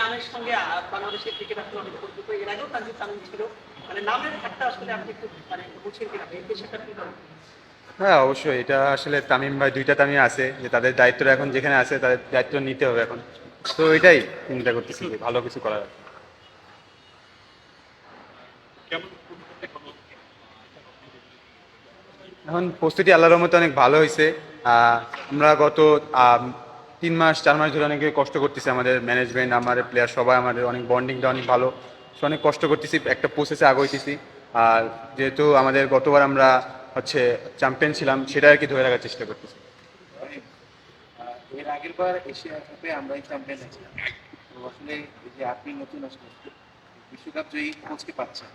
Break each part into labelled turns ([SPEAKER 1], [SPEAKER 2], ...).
[SPEAKER 1] নামের সঙ্গে বাংলাদেশের ক্রিকেট আসলে অনেক পরিচিত এর আগেও তানজিদ তামিম ছিল। মানে নামের একটা আসলে আপনি একটু মানে বুঝছেন কিনা এই পেশাটা কি
[SPEAKER 2] হ্যাঁ অবশ্যই। এটা আসলে তামিম ভাই দুইটা তামিম আছে। যে তাদের দায়িত্বটা এখন যেখানে আছে তাদের দায়িত্ব নিতে হবে এখন। তো এটাই চিন্তা করতেছি যে ভালো কিছু করার। এখন প্রস্তুতি আল্লাহর রহমতে অনেক ভালো হয়েছে আহ, আমরা গত তিন মাস চার মাস ধরে অনেকে কষ্ট করতেছি আমাদের ম্যানেজমেন্ট আমাদের প্লেয়ার সবাই আমাদের অনেক বন্ডিংটা অনেক ভালো। So, অনেক কষ্ট করতেছি একটা প্রসেসে আগাইতেছি। আর যেহেতু আমাদের গতবার আমরা হচ্ছে চ্যাম্পিয়ন ছিলাম সেটা আর কি ধরে রাখার চেষ্টা করতেছি।
[SPEAKER 3] এর আগের বার এশিয়া কাপে আমরাই চ্যাম্পিয়ন হয়েছিলাম। তো আসলে যে আপনি নতুন আসলে বিশ্বকাপ জয়ী কোচকে পাচ্ছেন?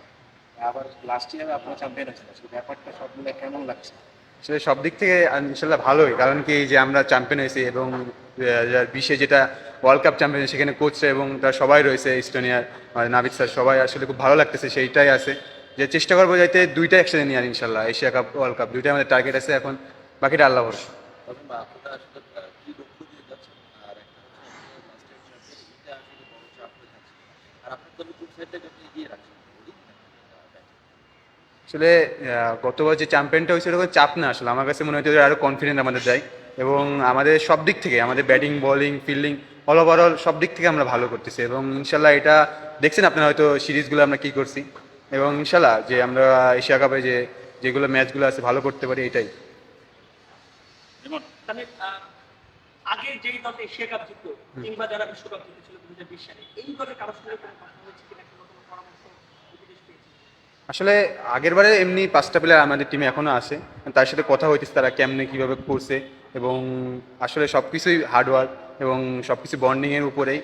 [SPEAKER 3] আবার লাস্ট ইয়ার আপনারা চ্যাম্পিয়ন হয়েছিলেন ব্যাপারটা সব মিলে কেমন লাগছে?
[SPEAKER 2] আসলে সব দিক থেকে ইনশাল্লাহ ভালোই। কারণ কি যে আমরা চ্যাম্পিয়ন হয়েছি এবং বিশ্বে যেটা ওয়ার্ল্ড কাপ চ্যাম্পিয়ন সেখানে কোচরা এবং তার সবাই রয়েছে ইস্টোনিয়ার নাবিদ স্যার, সবাই আসলে খুব ভালো লাগতেছে, সেইটাই আছে। যে চেষ্টা করব যাতে দুইটা একসাথে নিয়ে আর ইনশাল্লাহ, এশিয়া কাপ ওয়ার্ল্ড কাপ দুইটাই আমাদের টার্গেট আছে এখন, বাকিটা আল্লাহ ভরসা।
[SPEAKER 4] আর লাস্ট
[SPEAKER 2] আহ, গতবার যে চ্যাম্পিয়নটা হয়েছিল ওরকম চাপ না আসলে। আমার কাছে মনে হচ্ছে আরও কনফিডেন্ট আমাদের দেয় এবং আমাদের সব দিক থেকে আমাদের batting bowling fielding all overall সব দিক থেকে আমরা ভালো করতেছি। এবং ইনশাল্লাহ এটা দেখছেন আপনারা হয়তো সিরিজগুলো আমরা কি করছি। এবং ইনশাল্লাহ যে আমরা এশিয়া কাপে যে যেগুলো ম্যাচগুলো আছে ভালো করতে পারি এটাই।
[SPEAKER 1] আগের যেই দল এশিয়া কাপ জিতলো কিংবা যারা বিশ্বকাপ জিতেছিল দু হাজার বিশ সালে এই কারোর সঙ্গে কোনো কথা হয়েছে কিনা কোনো পরামর্শ?
[SPEAKER 2] আসলে আগের বারে এমনি পাঁচটা প্লেয়ার আমাদের টিমে এখনও আছে তার সাথে কথা হইতেছে তারা কেমনে কীভাবে করছে এবং আসলে সব কিছুই হার্ডওয়ার্ক এবং সব কিছু বন্ডিংয়ের উপরেই।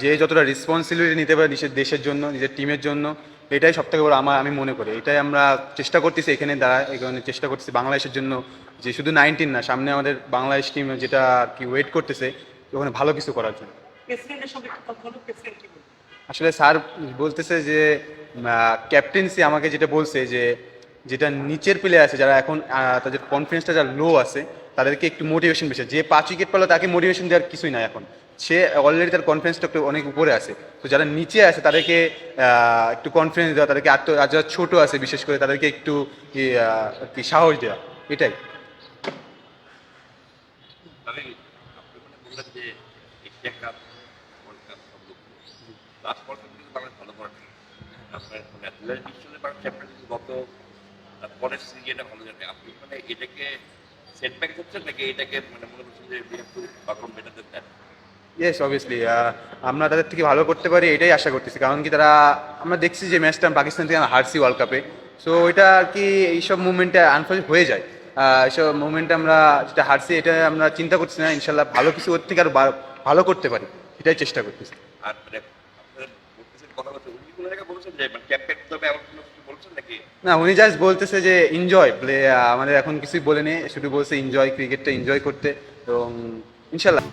[SPEAKER 2] যে যতটা রেসপন্সিবিলিটি নিতে পারে নিজের দেশের জন্য নিজের টিমের জন্য এটাই সব থেকে বড় আমার আমি মনে করি। এটাই আমরা চেষ্টা করতেছি এখানে দ্বারা এখানে চেষ্টা করতেছি বাংলাদেশের জন্য যে শুধু নাইনটিন না সামনে আমাদের বাংলাদেশ টিম যেটা আর কি ওয়েট করতেছে ওখানে ভালো কিছু করার জন্য। আসলে স্যার বলতেছে যে ক্যাপ্টেন্সি আমাকে যেটা বলছে যে যেটা নিচের প্লেয়ার আছে যারা এখন তাদের কনফিডেন্সটা যারা লো আছে তাদেরকে একটু মোটিভেশন বেশি যে পাঁচ উইকেট পেল তাকে মোটিভেশন দেওয়ার কিছুই নাই এখন। সে অলরেডি তার কনফিডেন্সটা একটু অনেক উপরে আছে। তো যারা নিচে আছে তাদেরকে একটু কনফিডেন্স দেওয়া তাদেরকে আত্ম আর যারা ছোটো আছে বিশেষ করে তাদেরকে একটু কি, সাহস দেওয়া এটাই।
[SPEAKER 4] তবে আপনার মানে দু হাজার বিশ সালে বাংলাদেশ চ্যাম্পিয়ন কিন্তু গত আহ, পরের সিরিজটা ভালো জানে আপনি মানে এটাকে সেটব্যাক করছেন নাকি এটাকে মানে মনে করছেন যে?
[SPEAKER 2] ইয়েস অবভিয়াসলি আমরা তাদের থেকে ভালো করতে পারি এটাই আশা করতেছি। কারণ কি তারা আমরা দেখছি যে ম্যাচটা পাকিস্তান থেকে আমরা হারছি ওয়ার্ল্ড কাপে সো এটা আর কি এইসব মুভমেন্টে আনফর্চুনেট হয়ে যায়। এইসব মুভমেন্টে আমরা যেটা হারছি এটা আমরা চিন্তা করছি না। ইনশাল্লাহ ভালো কিছু ওর থেকে আরও ভালো করতে পারি। এটাই চেষ্টা করতেছি।
[SPEAKER 4] আর মানে আপনার বলতেছেন কথা বলতে উনি কোনো জায়গায় বলেছেন মানে
[SPEAKER 2] না, উনি জাস্ট বলতেছে যে এনজয় প্লে আমাদের এখন কিছুই বলেনি, শুধু বলছে এনজয় ক্রিকেটটা এনজয় করতে, এবং ইনশাল্লাহ।